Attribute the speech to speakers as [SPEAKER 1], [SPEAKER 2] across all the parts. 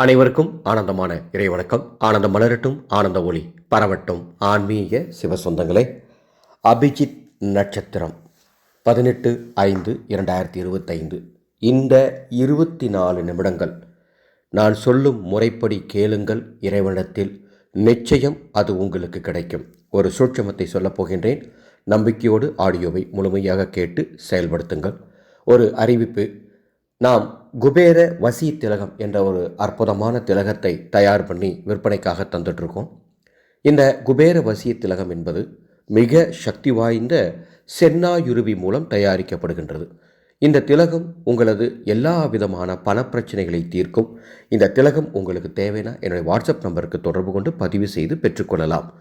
[SPEAKER 1] அனைவருக்கும் ஆனந்தமான இறைவணக்கம். ஆனந்தம் மலரட்டும் ஆனந்த ஒளி பரவட்டும். ஆன்மீக சிவசொந்தங்களே அபிஜித் நட்சத்திரம் பதினெட்டு ஐந்து இரண்டாயிரத்தி இருபத்தைந்து. இந்த இருபத்தி நாலு நிமிடங்கள் நான் சொல்லும் முறைப்படி கேளுங்கள் இறைவனத்தில். நிச்சயம் அது உங்களுக்கு கிடைக்கும். ஒரு சூட்சமத்தை சொல்லப் போகின்றேன். நம்பிக்கையோடு ஆடியோவை முழுமையாக கேட்டு செயல்படுத்துங்கள். ஒரு அறிவிப்பு நாம் குபேர வசி திலகம் என்ற ஒரு அற்புதமான திலகத்தை தயார் பண்ணி விற்பனைக்காக தந்துட்டுருக்கோம். இந்த குபேர வசிய திலகம் என்பது மிக சக்தி வாய்ந்த சென்னாயுருவி மூலம் தயாரிக்கப்படுகின்றது. இந்த திலகம் உங்களது எல்லா விதமான பணப்பிரச்சனைகளை தீர்க்கும். இந்த திலகம் உங்களுக்கு தேவைன்னா என்னுடைய வாட்ஸ்அப் நம்பருக்கு தொடர்பு கொண்டு பதிவு செய்து பெற்றுக்கொள்ளலாம்.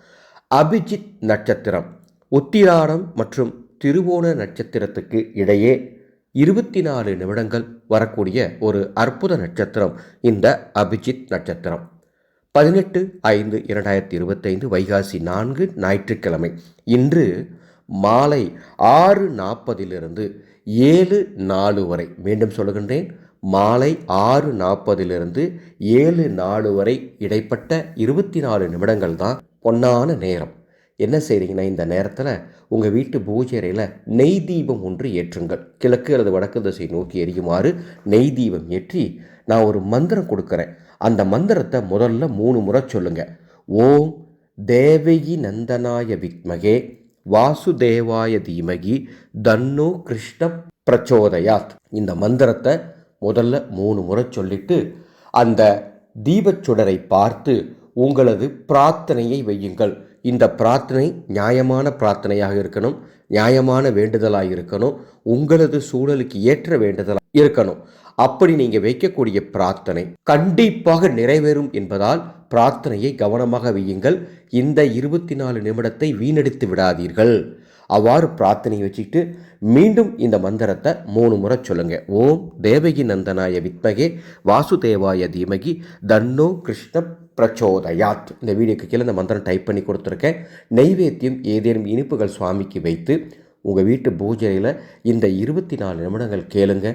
[SPEAKER 1] அபிஜித் நட்சத்திரம் உத்திராடம் மற்றும் திருவோண நட்சத்திரத்துக்கு இடையே இருபத்தி நாலு நிமிடங்கள் வரக்கூடிய ஒரு அற்புத நட்சத்திரம் இந்த அபிஜித் நட்சத்திரம். பதினெட்டு ஐந்து இரண்டாயிரத்தி இருபத்தைந்து வைகாசி நான்கு ஞாயிற்றுக்கிழமை. இன்று மாலை ஆறு நாற்பதிலிருந்து ஏழு நாலு வரை. மீண்டும் சொல்லுகின்றேன் மாலை ஆறு நாற்பதிலிருந்து ஏழு நாலு வரை இடைப்பட்ட இருபத்தி நாலு நிமிடங்கள் தான் பொன்னான நேரம். என்ன செய்கிறீங்கன்னா இந்த நேரத்தில் உங்கள் வீட்டு பூஜை அறையில் நெய் தீபம் ஒன்று ஏற்றுங்கள். கிழக்கு அல்லது வடக்கு திசை நோக்கி எரியுமாறு நெய் தீபம் ஏற்றி நான் ஒரு மந்திரம் கொடுக்குறேன். அந்த மந்திரத்தை முதல்ல மூணு முறை சொல்லுங்க. ஓம் தேவகி நந்தனாய வித்மகே வாசுதேவாய தீமகி தன்னோ கிருஷ்ண பிரச்சோதயாத். இந்த மந்திரத்தை முதல்ல மூணு முறை சொல்லிட்டு அந்த தீபச்சுடரை பார்த்து உங்களது பிரார்த்தனையை வையுங்கள். இந்த பிரார்த்தனை நியாயமான பிரார்த்தனையாக இருக்கணும். நியாயமான வேண்டுதலாக இருக்கணும். உங்களது சூழலுக்கு ஏற்ற வேண்டுதலாக இருக்கணும். அப்படி நீங்கள் வைக்கக்கூடிய பிரார்த்தனை கண்டிப்பாக நிறைவேறும் என்பதால் பிரார்த்தனையை கவனமாக வையுங்கள். இந்த இருபத்தி நாலு நிமிடத்தை வீணடித்து விடாதீர்கள். அவ்வாறு பிரார்த்தனை வச்சுக்கிட்டு மீண்டும் இந்த மந்திரத்தை மூணு முறை சொல்லுங்க. ஓம் தேவகி நந்தனாய வித்மகே வாசுதேவாய தீமகி தன்னோ கிருஷ்ண பிரச்சோதயாத். இந்த வீடியோக்கு கீழே இந்த மந்திரம் டைப் பண்ணி கொடுத்துருக்கேன். நெய்வேத்தியம் ஏதேனும் இனிப்புகள் சுவாமிக்கு வைத்து உங்கள் வீட்டு பூஜையில் இந்த இருபத்தி நாலு நிமிடங்கள் கேளுங்க.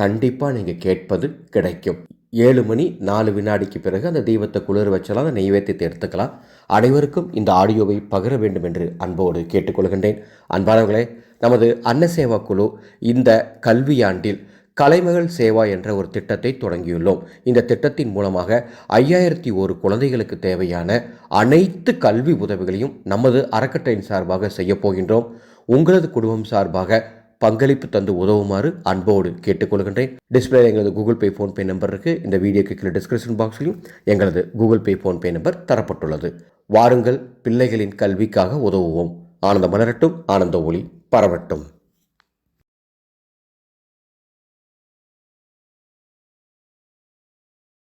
[SPEAKER 1] கண்டிப்பாக நீங்கள் கேட்பது கிடைக்கும். ஏழு மணி நாலு வினாடிக்கு பிறகு அந்த தெய்வத்தை குளிர் வச்சலாம் அந்த நெய்வேத்தியத்தை எடுத்துக்கலாம். அனைவருக்கும் இந்த ஆடியோவை பகிர வேண்டும் என்று அன்போடு கேட்டுக்கொள்கின்றேன். அன்பானவர்களே நமது அன்னசேவா குழு இந்த கல்வியாண்டில் கலைமகள் சேவா என்ற ஒரு திட்டத்தை தொடங்கியுள்ளோம். இந்த திட்டத்தின் மூலமாக ஐயாயிரத்தி ஒரு குழந்தைகளுக்கு தேவையான அனைத்து கல்வி உதவிகளையும் நமது அறக்கட்டளையின் சார்பாக செய்யப் போகின்றோம். உங்களது குடும்பம் சார்பாக பங்களிப்பு தந்து உதவுமாறு அன்போடு கேட்டுக்கொள்கின்றேன். டிஸ்பிளே எங்களது கூகுள் பே ஃபோன்பே நம்பர் இருக்குது இந்த வீடியோக்கு கீழே டிஸ்கிரிப்ஷன் பாக்ஸ்லையும் எங்களது கூகுள் பே ஃபோன்பே நம்பர் தரப்பட்டுள்ளது. வாருங்கள் பிள்ளைகளின் கல்விக்காக உதவுவோம். ஆனந்த மலரட்டும் ஆனந்த ஒளி பரவட்டும்.